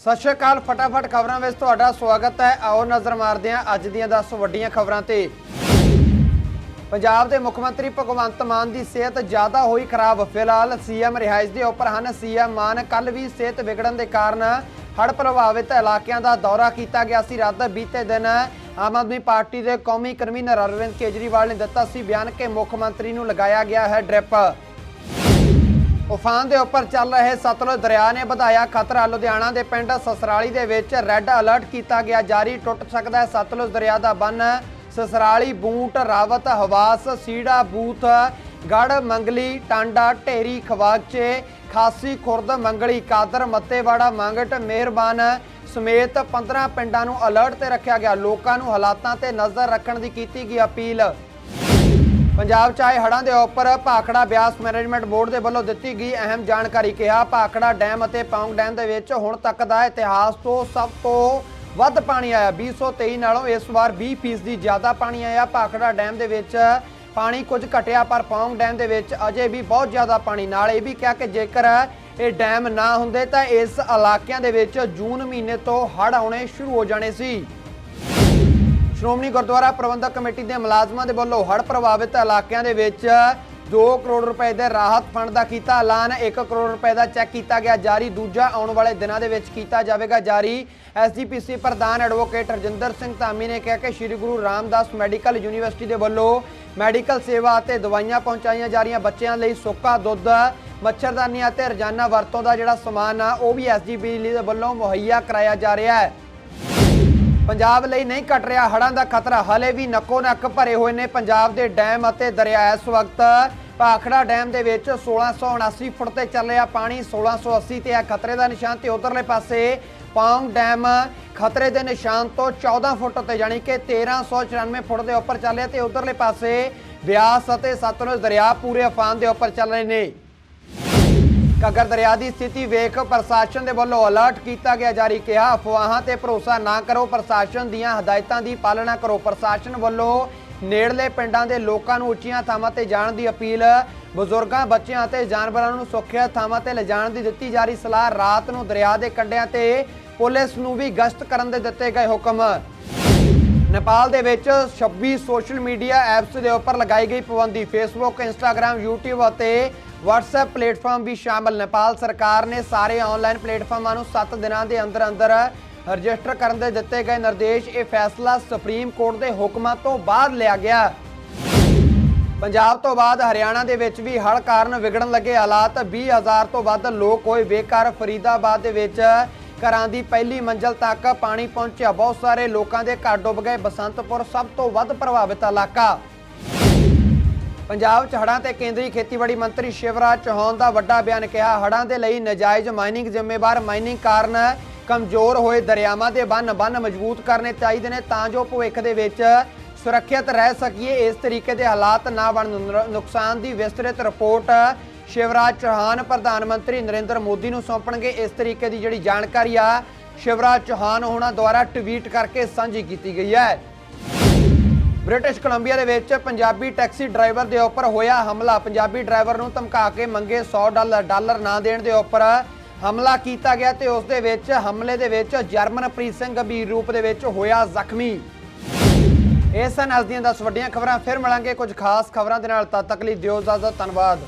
ਸਤਿ ਸ਼੍ਰੀ ਅਕਾਲ, ਫਟਾਫਟ ਖਬਰਾਂ ਵਿੱਚ ਤੁਹਾਡਾ ਸਵਾਗਤ ਹੈ। ਆਓ ਨਜ਼ਰ ਮਾਰਦੇ ਹਾਂ ਅੱਜ ਦੀਆਂ 10 ਵੱਡੀਆਂ ਖਬਰਾਂ ਤੇ। ਪੰਜਾਬ ਦੇ ਮੁੱਖ ਮੰਤਰੀ ਭਗਵੰਤ ਮਾਨ ਦੀ ਸਿਹਤ ਜ਼ਿਆਦਾ ਹੋਈ ਖਰਾਬ। ਫਿਲਹਾਲ ਸੀਐਮ ਰਿਹਾਇਸ਼ ਦੇ ਉੱਪਰ ਹਨ। ਸੀਐਮ ਮਾਨ ਕੱਲ ਵੀ ਸਿਹਤ ਵਿਗੜਨ ਦੇ ਕਾਰਨ ਹੜ੍ਹ ਪ੍ਰਭਾਵਿਤ ਇਲਾਕਿਆਂ ਦਾ ਦੌਰਾ ਕੀਤਾ ਗਿਆ ਸੀ। ਰਾਤ ਬੀਤੇ ਦਿਨ ਆਮ ਆਦਮੀ ਪਾਰਟੀ ਦੇ ਕੌਮੀ ਕਨਵੀਨਰ ਅਰਵਿੰਦ ਕੇਜਰੀਵਾਲ ਨੇ ਦਿੱਤਾ ਸੀ ਬਿਆਨ ਕਿ ਮੁੱਖ ਮੰਤਰੀ ਨੂੰ ਲਗਾਇਆ ਗਿਆ ਹੈ ਡ੍ਰਿਪ। ਉਫਾਨ ਦੇ ਉੱਪਰ ਚੱਲ ਰਹੇ ਸਤਲੁਜ ਦਰਿਆ ਨੇ ਵਧਾਇਆ ਖਤਰਾ। ਲੁਧਿਆਣਾ ਦੇ ਪਿੰਡ ਸਸਰਾਲੀ ਦੇ ਵਿੱਚ ਰੈੱਡ ਅਲਰਟ ਕੀਤਾ ਗਿਆ। ਜਾਰੀ ਟੁੱਟ ਸਕਦਾ ਹੈ ਸਤਲੁਜ ਦਰਿਆ ਦਾ ਬੰਨ। ਸਸਰਾਲੀ ਬੂਟ, ਰਾਵਤ, ਹਵਾਸ, ਸੀੜਾ ਬੂਥ, ਗੜ, ਮੰਗਲੀ, ਟਾਂਡਾ, ਢੇਰੀ, ਖਵਾਚੇ, ਖਾਸੀ, ਖੁਰਦ, ਮੰਗਲੀ, ਕਾਦਰ, ਮੱਤੇਵਾੜਾ, ਮੰਗਟ, ਮਿਹਰਬਾਨ ਸਮੇਤ 15 ਪਿੰਡਾਂ ਨੂੰ ਅਲਰਟ ਤੇ ਰੱਖਿਆ ਗਿਆ। ਲੋਕਾਂ ਨੂੰ ਹਾਲਾਤਾਂ ਤੇ ਨਜ਼ਰ ਰੱਖਣ ਦੀ ਕੀਤੀ ਗਈ ਅਪੀਲ। ਪੰਜਾਬ ਚ ਆਏ ਹੜ੍ਹਾਂ ਦੇ ਉੱਪਰ ਭਾਖੜਾ ਬਿਆਸ ਮੈਨੇਜਮੈਂਟ ਬੋਰਡ ਦੇ ਵੱਲੋਂ ਦਿੱਤੀ ਗਈ ਅਹਿਮ ਜਾਣਕਾਰੀ ਕਿਹਾ ਭਾਖੜਾ ਡੈਮ ਅਤੇ ਪੌਂਗ ਡੈਮ ਦੇ ਵਿੱਚ ਹੁਣ ਤੱਕ ਦਾ ਇਤਿਹਾਸ ਤੋਂ ਸਭ ਤੋਂ ਵੱਧ ਪਾਣੀ ਆਇਆ। 2023 ਨਾਲੋਂ ਇਸ ਵਾਰ 20% ਦੀ ਜ਼ਿਆਦਾ ਪਾਣੀ ਆਇਆ। ਭਾਖੜਾ ਡੈਮ ਦੇ ਵਿੱਚ ਪਾਣੀ ਕੁਝ ਘਟਿਆ, ਪਰ ਪੌਂਗ ਡੈਮ ਦੇ ਵਿੱਚ ਅਜੇ ਵੀ ਬਹੁਤ ਜ਼ਿਆਦਾ ਪਾਣੀ। ਨਾਲ ਇਹ ਵੀ ਕਿਹਾ ਕਿ ਜੇਕਰ ਇਹ ਡੈਮ ਨਾ ਹੁੰਦੇ ਤਾਂ ਇਸ ਇਲਾਕਿਆਂ ਦੇ ਵਿੱਚ ਜੂਨ ਮਹੀਨੇ ਤੋਂ ਹੜ੍ਹ ਆਉਣੇ ਸ਼ੁਰੂ ਹੋ ਜਾਣੇ ਸੀ। ਸ਼੍ਰੋਮਣੀ ਗੁਰਦੁਆਰਾ ਪ੍ਰਬੰਧਕ ਕਮੇਟੀ ਦੇ ਮੁਲਾਜ਼ਮਾਂ ਦੇ ਵੱਲੋਂ ਹੜ੍ਹ ਪ੍ਰਭਾਵਿਤ ਇਲਾਕਿਆਂ ਦੇ ਵਿੱਚ 2 ਕਰੋੜ ਰੁਪਏ ਦੇ ਰਾਹਤ ਫੰਡ ਦਾ ਕੀਤਾ ਐਲਾਨ 1 ਕਰੋੜ ਰੁਪਏ ਦਾ ਚੈੱਕ ਕੀਤਾ ਗਿਆ, ਜਾਰੀ ਦੂਜਾ ਆਉਣ ਵਾਲੇ ਦਿਨਾਂ ਦੇ ਵਿੱਚ ਕੀਤਾ ਜਾਵੇਗਾ। ਜਾਰੀ ਐਸਜੀਪੀਸੀ ਪ੍ਰਧਾਨ ਐਡਵੋਕੇਟ ਰਜਿੰਦਰ ਸਿੰਘ ਧਾਮੀ ਨੇ ਕਿਹਾ ਕਿ ਸ੍ਰੀ ਗੁਰੂ ਰਾਮਦਾਸ ਮੈਡੀਕਲ ਯੂਨੀਵਰਸਿਟੀ ਦੇ ਵੱਲੋਂ ਮੈਡੀਕਲ ਸੇਵਾ ਅਤੇ ਦਵਾਈਆਂ ਪਹੁੰਚਾਈਆਂ ਜਾ ਰਹੀਆਂ ਬੱਚਿਆਂ ਲਈ ਸੁੱਕਾ ਦੁੱਧ ਮੱਛਰਦਾਨੀ ਅਤੇ ਰੋਜ਼ਾਨਾ ਵਰਤੋਂ ਦਾ ਜਿਹੜਾ ਸਮਾਨ ਆ, ਉਹ ਵੀ ਐਸਜੀਪੀਸੀ ਦੇ ਵੱਲੋਂ ਮੁਹੱਈਆ ਕਰਾਇਆ ਜਾ ਰਿਹਾ ਹੈ। ਪੰਜਾਬ ਲਈ ਨਹੀਂ ਘਟ ਰਿਹਾ, ਹੜ੍ਹਾਂ ਦਾ ਖਤਰਾ ਹਲੇ ਵੀ ਨੱਕੋ ਨੱਕ ਭਰੇ ਹੋਏ ਨੇ। ਪੰਜਾਬ ਦੇ ਡੈਮ ਅਤੇ ਦਰਿਆ ਇਸ ਵਕਤ ਭਾਖੜਾ ਡੈਮ ਦੇ ਵਿੱਚ 1679 ਫੁੱਟ ਤੇ ਚੱਲ ਰਿਹਾ ਪਾਣੀ 1680 ਤੇ ਹੈ ਖਤਰੇ ਦਾ ਨਿਸ਼ਾਨ ਤੇ ਉਧਰਲੇ ਪਾਸੇ ਪਾਉਂਗ ਡੈਮ ਖਤਰੇ ਦੇ ਨਿਸ਼ਾਨ ਤੋਂ 14 ਫੁੱਟ ਤੇ ਜਾਣੀ ਕਿ 1394 ਫੁੱਟ ਦੇ ਉੱਪਰ ਚੱਲ ਰਿਹਾ ਤੇ ਉਧਰਲੇ ਪਾਸੇ ਬਿਆਸ ਅਤੇ ਸਤਲੁਜ ਦਰਿਆ ਪੂਰੇ ਅਫਾਨ ਦੇ ਉੱਪਰ ਚੱਲ ਰਹੇ ਨੇ। ਘੱਗਰ ਦਰਿਆ ਦੀ ਸਥਿਤੀ ਵੇਖ ਪ੍ਰਸ਼ਾਸਨ ਦੇ ਵੱਲੋਂ ਅਲਰਟ ਕੀਤਾ ਗਿਆ, ਜਾਰੀ ਕਿਹਾ। ਅਫਵਾਹਾਂ ਤੇ ਭਰੋਸਾ ਨਾ ਕਰੋ, ਪ੍ਰਸ਼ਾਸਨ ਦੀਆਂ ਹਦਾਇਤਾਂ ਦੀ ਪਾਲਣਾ ਕਰੋ। ਪ੍ਰਸ਼ਾਸਨ ਵੱਲੋਂ ਨੇੜਲੇ ਪਿੰਡਾਂ ਦੇ ਲੋਕਾਂ ਨੂੰ ਉੱਚੀਆਂ ਥਾਵਾਂ ਤੇ ਜਾਣ ਦੀ ਅਪੀਲ, ਬਜ਼ੁਰਗਾਂ, ਬੱਚਿਆਂ ਅਤੇ ਜਾਨਵਰਾਂ ਨੂੰ ਸੁਰੱਖਿਅਤ ਥਾਵਾਂ ਤੇ ਲਿਜਾਣ ਦੀ ਦਿੱਤੀ ਜਾ ਰਹੀ ਸਲਾਹ ਰਾਤ ਨੂੰ ਦਰਿਆ ਦੇ ਕੰਢਿਆਂ ਤੇ ਪੁਲਿਸ ਨੂੰ ਵੀ ਗਸ਼ਤ ਕਰਨ ਦੇ ਦਿੱਤੇ ਗਏ ਹੁਕਮ। ਨੇਪਾਲ ਦੇ ਵਿੱਚ 26 ਸੋਸ਼ਲ ਮੀਡੀਆ ਐਪਸ ਦੇ ਉੱਪਰ ਲਗਾਈ ਗਈ ਪਾਬੰਦੀ। ਫੇਸਬੁੱਕ ਇੰਸਟਾਗ੍ਰam YouTube ਅਤੇ WhatsApp ਪਲੇਟਫਾਰਮ ਵੀ ਸ਼ਾਮਲ ਨੇਪਾਲ ਸਰਕਾਰ ਨੇ ਸਾਰੇ ਆਨਲਾਈਨ ਪਲੇਟਫਾਰਮਾਂ ਨੂੰ 7 ਦਿਨਾਂ ਦੇ ਅੰਦਰ ਅੰਦਰ ਰਜਿਸਟਰ ਕਰਨ ਦੇ ਦਿੱਤੇ ਗਏ ਨਿਰਦੇਸ਼। ਇਹ ਫੈਸਲਾ ਸੁਪਰੀਮ ਕੋਰਟ ਦੇ ਹੁਕਮਾਂ ਤੋਂ ਬਾਅਦ ਲਿਆ ਗਿਆ। ਪੰਜਾਬ ਤੋਂ ਬਾਅਦ ਹਰਿਆਣਾ ਦੇ ਵਿੱਚ ਵੀ ਹੜ੍ਹ ਕਾਰਨ ਵਿਗੜਨ ਲੱਗੇ ਹਾਲਾਤ। 20000 ਤੋਂ ਵੱਧ ਲੋਕ ਹੋਏ ਬੇਕਾਰ ਫਰੀਦਾਬਾਦ ਦੇ ਵਿੱਚ ਘਰਾਂ ਦੀ ਪਹਿਲੀ ਮੰਜ਼ਲ ਤੱਕ ਪਾਣੀ ਪਹੁੰਚਿਆ। ਬਹੁਤ ਸਾਰੇ ਲੋਕਾਂ ਦੇ ਘਰ ਡੁੱਬ ਗਏ। ਬਸੰਤਪੁਰ ਸਭ ਤੋਂ ਵੱਧ ਪ੍ਰਭਾਵਿਤ ਇਲਾਕਾ। ਪੰਜਾਬ 'ਚ ਹੜ੍ਹਾਂ ਤੇ ਕੇਂਦਰੀ ਖੇਤੀਬਾੜੀ ਮੰਤਰੀ ਸ਼ਿਵਰਾਜ ਚੌਹਾਨ ਦਾ ਵੱਡਾ ਬਿਆਨ ਕਿਹਾ, ਹੜ੍ਹਾਂ ਦੇ ਲਈ ਨਜਾਇਜ਼ ਮਾਈਨਿੰਗ ਜ਼ਿੰਮੇਵਾਰ ਮਾਈਨਿੰਗ ਕਾਰਨ ਕਮਜ਼ੋਰ ਹੋਏ ਦਰਿਆਵਾਂ ਦੇ ਬੰਨ ਬੰਨ ਮਜ਼ਬੂਤ ਕਰਨੇ ਚਾਹੀਦੇ ਨੇ ਤਾਂ ਜੋ ਭਵਿੱਖ ਦੇ ਵਿੱਚ ਸੁਰੱਖਿਅਤ ਰਹਿ ਸਕੀਏ। ਇਸ ਤਰੀਕੇ ਦੇ ਹਾਲਾਤ ਨਾ ਬਣਨ ਨੁਕਸਾਨ ਦੀ ਵਿਸਤ੍ਰਿਤ ਰਿਪੋਰਟ ਸ਼ਿਵਰਾਜ ਚੌਹਾਨ, ਪ੍ਰਧਾਨ ਮੰਤਰੀ ਨਰਿੰਦਰ ਮੋਦੀ ਨੂੰ ਸੌਂਪਣਗੇ। ਇਸ ਤਰੀਕੇ ਦੀ ਜਿਹੜੀ ਜਾਣਕਾਰੀ ਆ, ਸ਼ਿਵਰਾਜ ਚੌਹਾਨ ਹੋਣਾ ਦੁਆਰਾ ਟਵੀਟ ਕਰਕੇ ਸਾਂਝੀ ਕੀਤੀ ਗਈ ਹੈ। ਬ੍ਰਿਟਿਸ਼ ਕੋਲੰਬੀਆ ਦੇ ਵਿੱਚ ਪੰਜਾਬੀ ਟੈਕਸੀ ਡਰਾਈਵਰ ਦੇ ਉੱਪਰ ਹੋਇਆ ਹਮਲਾ। ਪੰਜਾਬੀ ਡਰਾਈਵਰ ਨੂੰ ਧਮਕਾ ਕੇ ਮੰਗੇ 100 ਡਾਲਰ ਡਾਲਰ ਨਾ ਦੇਣ ਦੇ ਉੱਪਰ ਹਮਲਾ ਕੀਤਾ ਗਿਆ ਤੇ ਉਸ ਦੇ ਵਿੱਚ ਹਮਲੇ ਦੇ ਵਿੱਚ ਜਰਮਨਪ੍ਰੀਤ ਸਿੰਘ ਗੰਭੀਰ ਰੂਪ ਦੇ ਵਿੱਚ ਹੋਇਆ ਜ਼ਖਮੀ। ਇਹ ਸਨ ਅੱਜ ਦੀਆਂ 10 ਵੱਡੀਆਂ ਖਬਰਾਂ, ਫਿਰ ਮਿਲਾਂਗੇ ਕੁਝ ਖਾਸ ਖਬਰਾਂ ਦੇ ਨਾਲ। ਤਦ ਤੱਕ ਲਈ ਦਿਓ ਇਜਾਜ਼ਤ, ਧੰਨਵਾਦ।